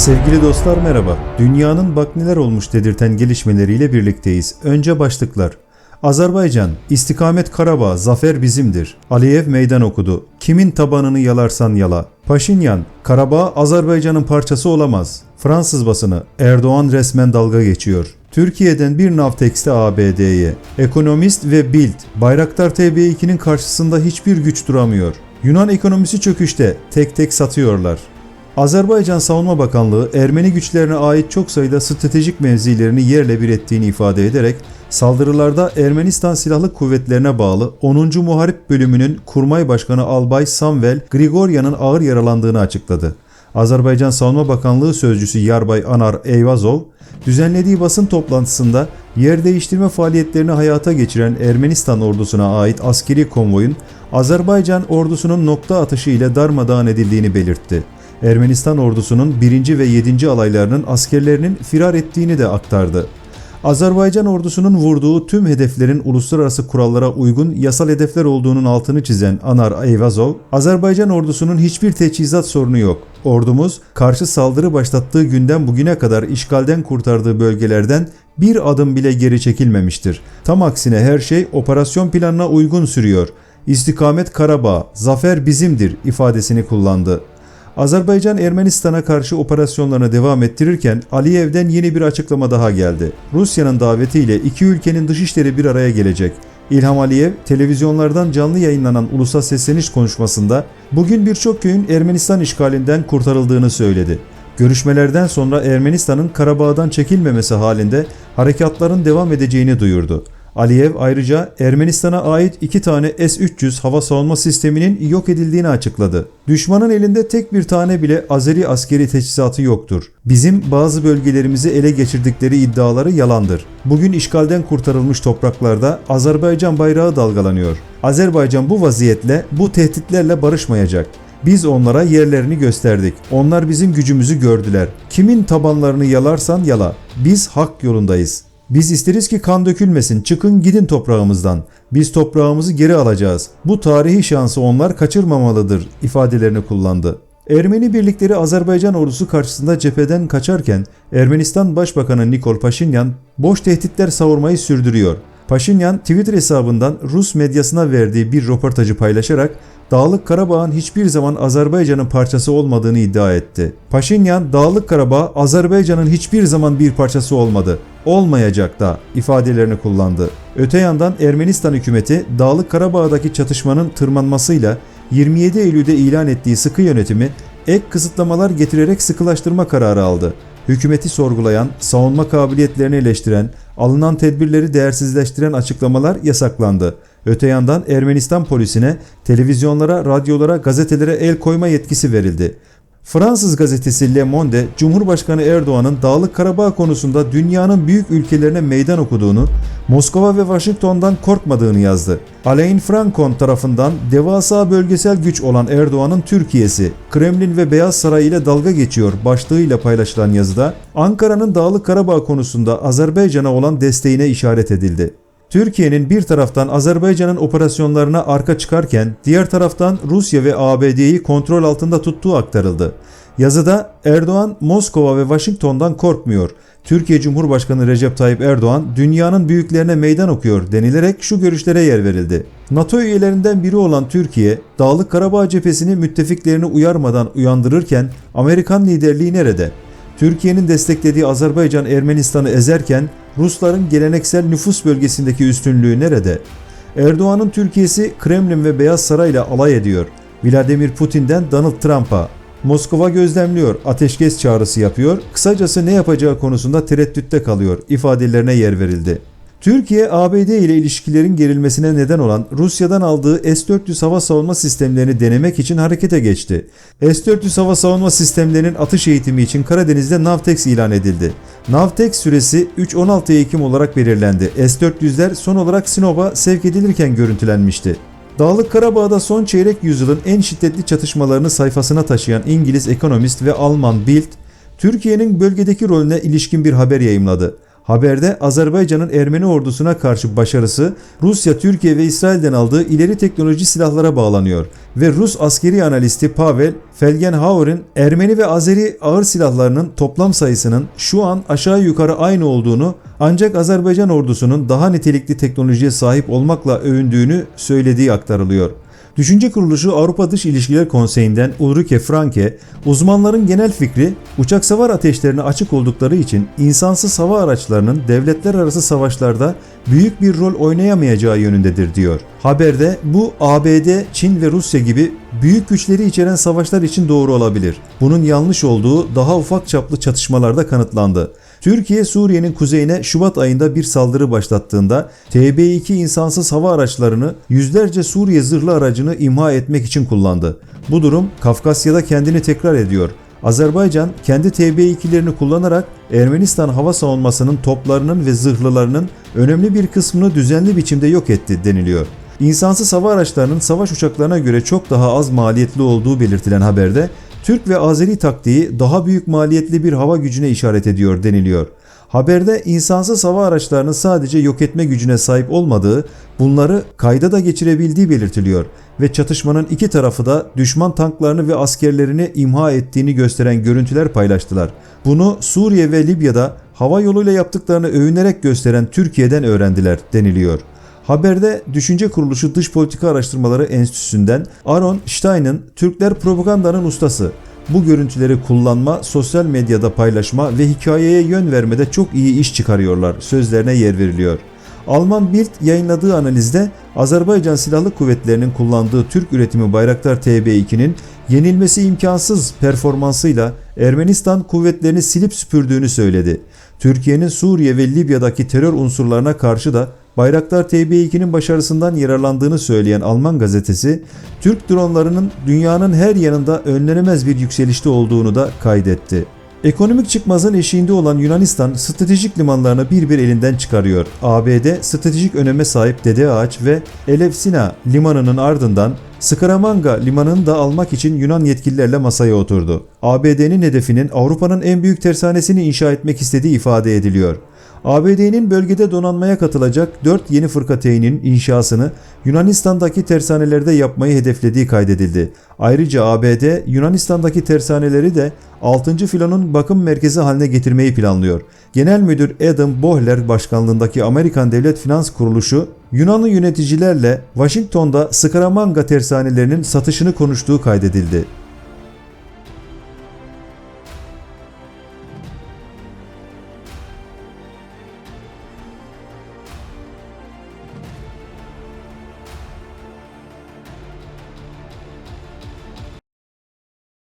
Sevgili dostlar merhaba. Dünyanın bak neler olmuş dedirten gelişmeleriyle birlikteyiz. Önce başlıklar. Azerbaycan, istikamet Karabağ, zafer bizimdir. Aliyev meydan okudu. Kimin tabanını yalarsan yala. Paşinyan, Karabağ Azerbaycan'ın parçası olamaz. Fransız basını, Erdoğan resmen dalga geçiyor. Türkiye'den bir Navtex'te ABD'ye. Ekonomist ve Bild, Bayraktar TB2'nin karşısında hiçbir güç duramıyor. Yunan ekonomisi çöküşte, tek tek satıyorlar. Azerbaycan Savunma Bakanlığı Ermeni güçlerine ait çok sayıda stratejik mevzilerini yerle bir ettiğini ifade ederek saldırılarda Ermenistan Silahlı Kuvvetlerine bağlı 10. Muharip Bölümünün Kurmay Başkanı Albay Samvel Grigoryan'ın ağır yaralandığını açıkladı. Azerbaycan Savunma Bakanlığı Sözcüsü Yarbay Anar Eyvazov, düzenlediği basın toplantısında yer değiştirme faaliyetlerini hayata geçiren Ermenistan ordusuna ait askeri konvoyun Azerbaycan ordusunun nokta atışı ile darmadağın edildiğini belirtti. Ermenistan ordusunun 1. ve 7. alaylarının askerlerinin firar ettiğini de aktardı. Azerbaycan ordusunun vurduğu tüm hedeflerin uluslararası kurallara uygun yasal hedefler olduğunun altını çizen Anar Eyvazov, Azerbaycan ordusunun hiçbir teçhizat sorunu yok. Ordumuz karşı saldırı başlattığı günden bugüne kadar işgalden kurtardığı bölgelerden bir adım bile geri çekilmemiştir. Tam aksine her şey operasyon planına uygun sürüyor. İstikamet Karabağ, zafer bizimdir ifadesini kullandı. Azerbaycan Ermenistan'a karşı operasyonlarına devam ettirirken Aliyev'den yeni bir açıklama daha geldi. Rusya'nın davetiyle iki ülkenin dışişleri bir araya gelecek. İlham Aliyev, televizyonlardan canlı yayınlanan ulusal sesleniş konuşmasında bugün birçok köyün Ermenistan işgalinden kurtarıldığını söyledi. Görüşmelerden sonra Ermenistan'ın Karabağ'dan çekilmemesi halinde harekatların devam edeceğini duyurdu. Aliyev ayrıca Ermenistan'a ait iki tane S-300 hava savunma sisteminin yok edildiğini açıkladı. Düşmanın elinde tek bir tane bile Azeri askeri teçhizatı yoktur. Bizim bazı bölgelerimizi ele geçirdikleri iddiaları yalandır. Bugün işgalden kurtarılmış topraklarda Azerbaycan bayrağı dalgalanıyor. Azerbaycan bu vaziyetle, bu tehditlerle barışmayacak. Biz onlara yerlerini gösterdik. Onlar bizim gücümüzü gördüler. Kimin tabanlarını yalarsan yala. Biz hak yolundayız. Biz isteriz ki kan dökülmesin. Çıkın gidin toprağımızdan. Biz toprağımızı geri alacağız. Bu tarihi şansı onlar kaçırmamalıdır ifadelerini kullandı. Ermeni birlikleri Azerbaycan ordusu karşısında cepheden kaçarken Ermenistan Başbakanı Nikol Paşinyan boş tehditler savurmayı sürdürüyor. Paşinyan Twitter hesabından Rus medyasına verdiği bir röportajı paylaşarak Dağlık Karabağ'ın hiçbir zaman Azerbaycan'ın parçası olmadığını iddia etti. Paşinyan, Dağlık Karabağ Azerbaycan'ın hiçbir zaman bir parçası olmadı, olmayacak da ifadelerini kullandı. Öte yandan Ermenistan hükümeti Dağlık Karabağ'daki çatışmanın tırmanmasıyla 27 Eylül'de ilan ettiği sıkı yönetimi ek kısıtlamalar getirerek sıkılaştırma kararı aldı. Hükümeti sorgulayan, savunma kabiliyetlerini eleştiren, alınan tedbirleri değersizleştiren açıklamalar yasaklandı. Öte yandan Ermenistan polisine televizyonlara, radyolara, gazetelere el koyma yetkisi verildi. Fransız gazetesi Le Monde, Cumhurbaşkanı Erdoğan'ın Dağlık Karabağ konusunda dünyanın büyük ülkelerine meydan okuduğunu, Moskova ve Washington'dan korkmadığını yazdı. Alain Francon tarafından devasa bölgesel güç olan Erdoğan'ın Türkiye'si, Kremlin ve Beyaz Saray ile dalga geçiyor başlığıyla paylaşılan yazıda, Ankara'nın Dağlık Karabağ konusunda Azerbaycan'a olan desteğine işaret edildi. Türkiye'nin bir taraftan Azerbaycan'ın operasyonlarına arka çıkarken diğer taraftan Rusya ve ABD'yi kontrol altında tuttuğu aktarıldı. Yazıda Erdoğan Moskova ve Washington'dan korkmuyor. Türkiye Cumhurbaşkanı Recep Tayyip Erdoğan dünyanın büyüklerine meydan okuyor denilerek şu görüşlere yer verildi. NATO üyelerinden biri olan Türkiye, Dağlık Karabağ cephesini müttefiklerini uyarmadan uyandırırken Amerikan liderliği nerede? Türkiye'nin desteklediği Azerbaycan Ermenistan'ı ezerken Rusların geleneksel nüfus bölgesindeki üstünlüğü nerede? Erdoğan'ın Türkiye'si Kremlin ve Beyaz Saray ile alay ediyor. Vladimir Putin'den Donald Trump'a. Moskova gözlemliyor, ateşkes çağrısı yapıyor, kısacası ne yapacağı konusunda tereddütte kalıyor ifadelerine yer verildi. Türkiye, ABD ile ilişkilerin gerilmesine neden olan Rusya'dan aldığı S-400 hava savunma sistemlerini denemek için harekete geçti. S-400 hava savunma sistemlerinin atış eğitimi için Karadeniz'de Navtex ilan edildi. Navtex süresi 3-16 Ekim olarak belirlendi. S-400'ler son olarak Sinop'a sevk edilirken görüntülenmişti. Dağlık Karabağ'da son çeyrek yüzyılın en şiddetli çatışmalarını sayfasına taşıyan İngiliz ekonomist ve Alman Bild, Türkiye'nin bölgedeki rolüne ilişkin bir haber yayımladı. Haberde Azerbaycan'ın Ermeni ordusuna karşı başarısı Rusya, Türkiye ve İsrail'den aldığı ileri teknoloji silahlara bağlanıyor ve Rus askeri analisti Pavel Felgenhauer'in Ermeni ve Azeri ağır silahlarının toplam sayısının şu an aşağı yukarı aynı olduğunu ancak Azerbaycan ordusunun daha nitelikli teknolojiye sahip olmakla övündüğünü söylediği aktarılıyor. Düşünce Kuruluşu Avrupa Dış İlişkiler Konseyi'nden Ulrike Franke, uzmanların genel fikri uçak savar ateşlerine açık oldukları için insansız hava araçlarının devletler arası savaşlarda büyük bir rol oynayamayacağı yönündedir diyor. Haberde bu ABD, Çin ve Rusya gibi büyük güçleri içeren savaşlar için doğru olabilir. Bunun yanlış olduğu daha ufak çaplı çatışmalarda kanıtlandı. Türkiye Suriye'nin kuzeyine Şubat ayında bir saldırı başlattığında TB2 insansız hava araçlarını yüzlerce Suriye zırhlı aracını imha etmek için kullandı. Bu durum Kafkasya'da kendini tekrar ediyor. Azerbaycan kendi TB2'lerini kullanarak Ermenistan hava savunmasının toplarının ve zırhlılarının önemli bir kısmını düzenli biçimde yok etti deniliyor. İnsansız hava araçlarının savaş uçaklarına göre çok daha az maliyetli olduğu belirtilen haberde Türk ve Azeri taktiği daha büyük maliyetli bir hava gücüne işaret ediyor deniliyor. Haberde insansız hava araçlarının sadece yok etme gücüne sahip olmadığı, bunları kayda da geçirebildiği belirtiliyor ve çatışmanın iki tarafı da düşman tanklarını ve askerlerini imha ettiğini gösteren görüntüler paylaştılar. Bunu Suriye ve Libya'da hava yoluyla yaptıklarını övünerek gösteren Türkiye'den öğrendiler deniliyor. Haberde Düşünce Kuruluşu Dış Politika Araştırmaları Enstitüsü'nden Aaron Stein'ın Türkler propagandanın ustası. Bu görüntüleri kullanma, sosyal medyada paylaşma ve hikayeye yön vermede çok iyi iş çıkarıyorlar sözlerine yer veriliyor. Alman Bild yayınladığı analizde Azerbaycan Silahlı Kuvvetleri'nin kullandığı Türk üretimi Bayraktar TB2'nin yenilmesi imkansız performansıyla Ermenistan kuvvetlerini silip süpürdüğünü söyledi. Türkiye'nin Suriye ve Libya'daki terör unsurlarına karşı da Bayraktar TB2'nin başarısından yararlandığını söyleyen Alman gazetesi, Türk dronlarının dünyanın her yanında önlenemez bir yükselişte olduğunu da kaydetti. Ekonomik çıkmazın eşiğinde olan Yunanistan stratejik limanlarını bir bir elinden çıkarıyor. ABD stratejik öneme sahip Dede Ağaç ve Elefsina limanının ardından Scaramanga limanını da almak için Yunan yetkililerle masaya oturdu. ABD'nin hedefinin Avrupa'nın en büyük tersanesini inşa etmek istediği ifade ediliyor. ABD'nin bölgede donanmaya katılacak 4 yeni fırkateynin inşasını Yunanistan'daki tersanelerde yapmayı hedeflediği kaydedildi. Ayrıca ABD Yunanistan'daki tersaneleri de 6. filonun bakım merkezi haline getirmeyi planlıyor. Genel Müdür Adam Bohler başkanlığındaki Amerikan Devlet Finans Kuruluşu Yunanlı yöneticilerle Washington'da Scaramanga tersanelerinin satışını konuştuğu kaydedildi.